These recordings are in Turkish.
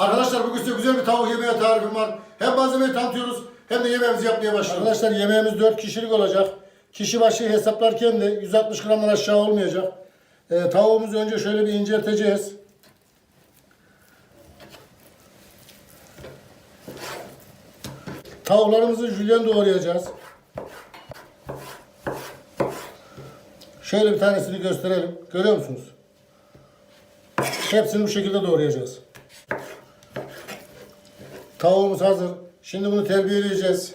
Arkadaşlar bugün size güzel bir tavuk yemeği tarifim var. Hem malzemeyi tanıtıyoruz hem de yemeğimizi yapmaya başlıyoruz. Arkadaşlar yemeğimiz 4 kişilik olacak. Kişi başı hesaplarken de 160 gramdan aşağı olmayacak. Ee, tavuğumuzu önce şöyle bir incelteceğiz. Tavuklarımızı jülyen doğrayacağız. Şöyle bir tanesini gösterelim. Görüyor musunuz? Hepsini bu şekilde doğrayacağız. Tavuğumuz hazır. Şimdi bunu terbiyeleyeceğiz.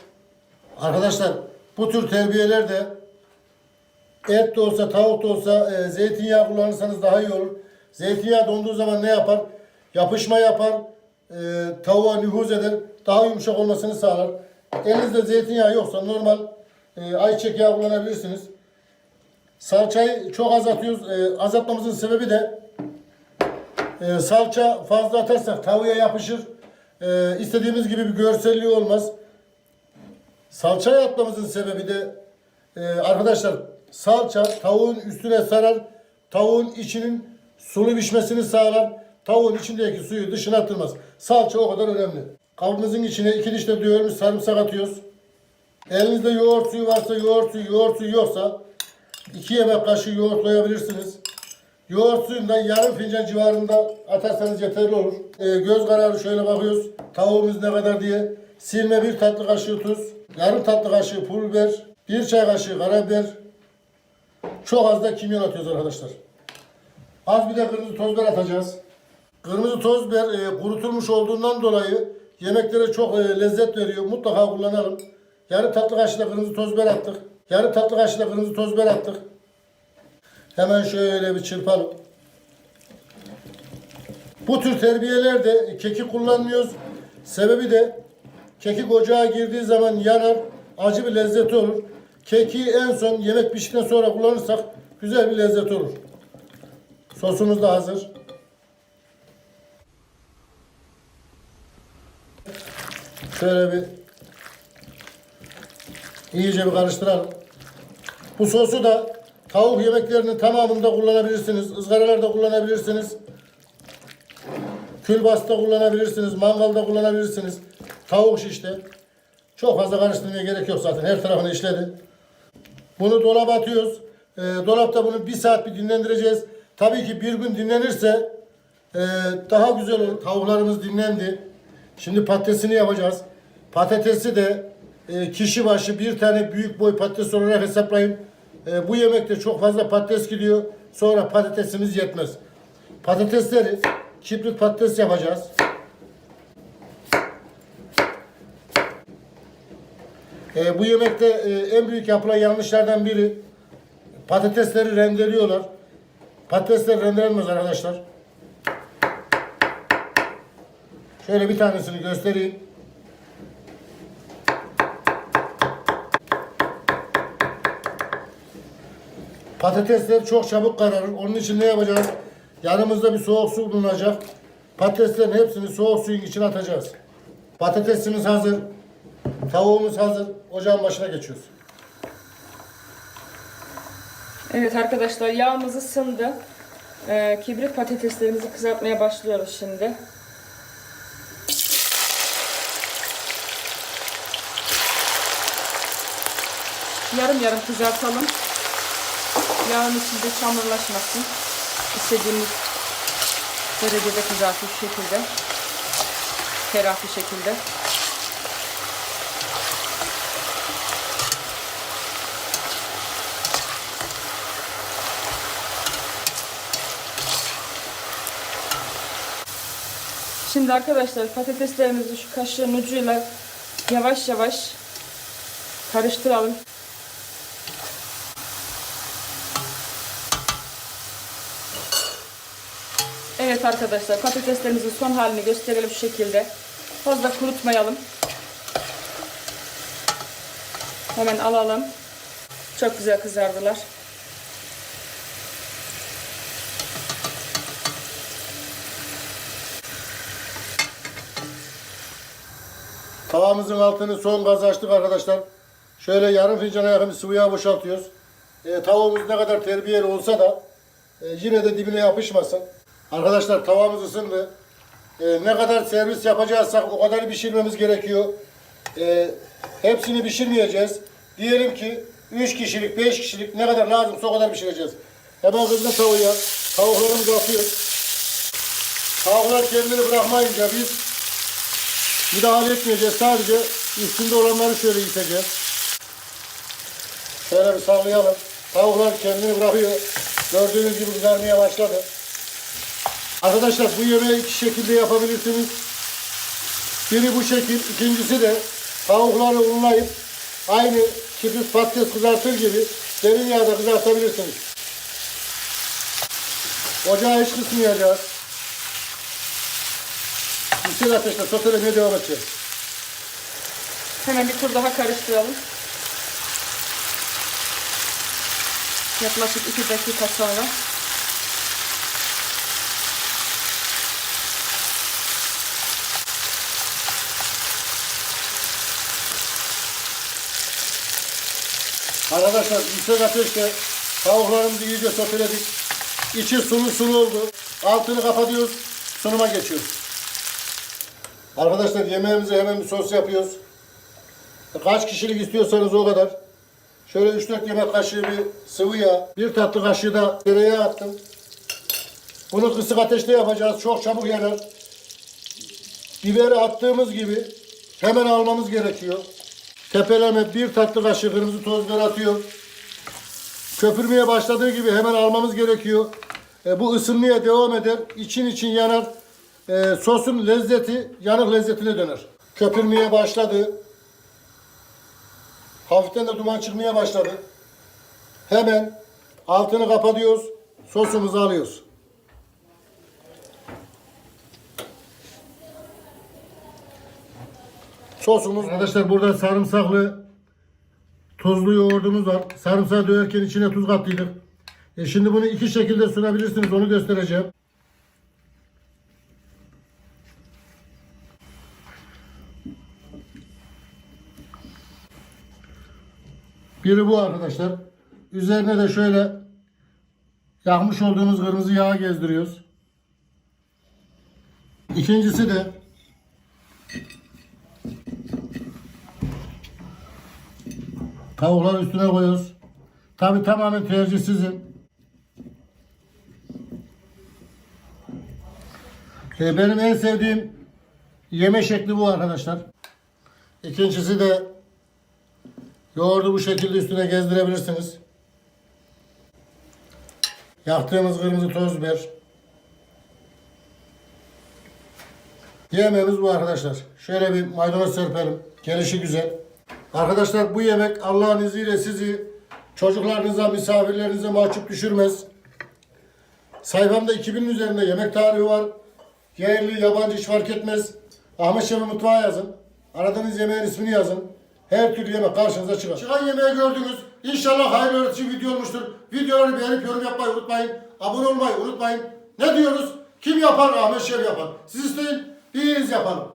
Arkadaşlar bu tür terbiyeler de et de olsa tavuk da olsa e, zeytinyağı kullanırsanız daha iyi olur. Zeytinyağı donduğu zaman ne yapar? Yapışma yapar. E, tavuğa nüfuz eder. Daha yumuşak olmasını sağlar. Elinizde zeytinyağı yoksa normal e, ayçiçek yağı kullanabilirsiniz. Salçayı çok azaltıyoruz. E, azaltmamızın sebebi de e, salça fazla atarsak tavuğa yapışır. E, istediğimiz gibi bir görselliği olmaz. Salçayı atmamızın sebebi de e, arkadaşlar salça tavuğun üstüne sarar. Tavuğun içinin sulu pişmesini sağlar. Tavuğun içindeki suyu dışına attırmaz. Salça o kadar önemli. Kabımızın içine iki diş de dövülmüş sarımsak atıyoruz. Elinizde yoğurt suyu varsa yoğurt suyu, yoğurt suyu yoksa 2 yemek kaşığı yoğurt koyabilirsiniz. Yoğurt suyundan yarım fincan civarında atarsanız yeterli olur. Ee, göz kararı şöyle bakıyoruz. Tavuğumuz ne kadar diye. Silme bir tatlı kaşığı tuz. Yarım tatlı kaşığı pul biber. Bir çay kaşığı karabiber. Çok az da kimyon atıyoruz arkadaşlar. Az bir de kırmızı toz biber atacağız. Kırmızı toz biber e, kurutulmuş olduğundan dolayı yemeklere çok e, lezzet veriyor. Mutlaka kullanalım. Yarım tatlı kaşığı kırmızı toz biber attık. Yarım tatlı kaşığı kırmızı toz biber attık. Hemen şöyle bir çırpalım. Bu tür terbiyelerde kekik kullanmıyoruz. Sebebi de kekik ocağa girdiği zaman yanar, acı bir lezzeti olur. Kekiği en son yemek piştikten sonra kullanırsak güzel bir lezzet olur. Sosumuz da hazır. Şöyle bir iyice bir karıştıralım. Bu sosu da tavuk yemeklerinin tamamında kullanabilirsiniz. ızgaralarda kullanabilirsiniz. Külbasta kullanabilirsiniz. Mangalda kullanabilirsiniz. Tavuk şişte. Çok fazla karıştırmaya gerek yok zaten. Her tarafını işledi. Bunu dolaba atıyoruz. Ee, dolapta bunu bir saat bir dinlendireceğiz. Tabii ki bir gün dinlenirse e, daha güzel olur. Tavuklarımız dinlendi. Şimdi patatesini yapacağız. Patatesi de e, kişi başı bir tane büyük boy patates olarak hesaplayın. E, bu yemekte çok fazla patates gidiyor. Sonra patatesimiz yetmez. Patatesleri kibrit patates yapacağız. E, bu yemekte e, en büyük yapılan yanlışlardan biri patatesleri rendeliyorlar. Patatesler rendelenmez arkadaşlar. Şöyle bir tanesini göstereyim. Patatesler çok çabuk kararır. Onun için ne yapacağız? Yanımızda bir soğuk su bulunacak. Patateslerin hepsini soğuk suyun içine atacağız. Patatesimiz hazır. Tavuğumuz hazır. Ocağın başına geçiyoruz. Evet arkadaşlar yağımız ısındı. Ee, kibrit patateslerimizi kızartmaya başlıyoruz şimdi. Yarım yarım kızartalım. Yağın içinde çamurlaşmasın. İstediğimiz derecede kızartır şu şekilde. Ferah şekilde. Şimdi arkadaşlar patateslerimizi şu kaşığın ucuyla yavaş yavaş karıştıralım. Arkadaşlar patateslerimizin son halini gösterelim şu şekilde. Fazla kurutmayalım. Hemen alalım. Çok güzel kızardılar. Tavamızın altını son gaz açtık arkadaşlar. Şöyle yarım fincana yakın bir sıvı yağ boşaltıyoruz. E, tavuğumuz ne kadar terbiyeli olsa da e, yine de dibine yapışmasın. Arkadaşlar tavamız ısındı. e, ne kadar servis yapacaksak o kadar pişirmemiz gerekiyor. E, hepsini pişirmeyeceğiz. Diyelim ki 3 kişilik, 5 kişilik ne kadar lazımsa o kadar pişireceğiz. Hemen kızgın tavuğa tavuklarımızı atıyoruz. Tavuklar kendini bırakmayınca biz müdahale etmeyeceğiz. Sadece üstünde olanları şöyle yiteceğiz. Şöyle bir sallayalım. Tavuklar kendini bırakıyor. Gördüğünüz gibi kızarmaya başladı. Arkadaşlar bu yemeği iki şekilde yapabilirsiniz. Biri bu şekil, ikincisi de tavukları unlayıp aynı kibrit patates kızartır gibi derin yağda kızartabilirsiniz. Ocağı hiç kısmayacağız. Yüksek ateşte sotelemeye devam edeceğiz. Hemen bir tur daha karıştıralım. Yaklaşık 2 dakika sonra. Arkadaşlar yüksek ateşte tavuklarımızı iyice soteledik. İçi sulu sulu oldu. Altını kapatıyoruz. Sunuma geçiyoruz. Arkadaşlar yemeğimize hemen bir sos yapıyoruz. Kaç kişilik istiyorsanız o kadar. Şöyle 3-4 yemek kaşığı bir sıvı yağ. Bir tatlı kaşığı da tereyağı attım. Bunu kısık ateşte yapacağız. Çok çabuk yanar. Biberi attığımız gibi hemen almamız gerekiyor. Tepeleme bir tatlı kaşığı kırmızı toz biber atıyor. Köpürmeye başladığı gibi hemen almamız gerekiyor. E, bu ısınmaya devam eder. İçin için yanar. E, sosun lezzeti yanık lezzetine döner. Köpürmeye başladı. Hafiften de duman çıkmaya başladı. Hemen altını kapatıyoruz. Sosumuzu alıyoruz. Sosumuz. Arkadaşlar burada sarımsaklı tuzlu yoğurdumuz var. Sarımsağı döverken içine tuz kattıydık. E şimdi bunu iki şekilde sunabilirsiniz. Onu göstereceğim. Biri bu arkadaşlar. Üzerine de şöyle yakmış olduğumuz kırmızı yağı gezdiriyoruz. İkincisi de Tavukları üstüne koyuyoruz. Tabi tamamen tercih sizin. Ee, benim en sevdiğim yeme şekli bu arkadaşlar. İkincisi de yoğurdu bu şekilde üstüne gezdirebilirsiniz. Yaktığımız kırmızı toz biber. Yemeğimiz bu arkadaşlar. Şöyle bir maydanoz serpelim. Gelişi güzel. Arkadaşlar bu yemek Allah'ın izniyle sizi çocuklarınıza, misafirlerinize mahcup düşürmez. Sayfamda 2000'in üzerinde yemek tarihi var. Yerli, yabancı hiç fark etmez. Ahmet Şef'in mutfağı yazın. Aradığınız yemeğin ismini yazın. Her türlü yemek karşınıza çıkar. Çıkan yemeği gördünüz. İnşallah hayırlı öğretici video olmuştur. Videoları beğenip yorum yapmayı unutmayın. Abone olmayı unutmayın. Ne diyoruz? Kim yapar? Ahmet Şef yapar. Siz isteyin, biz yapalım.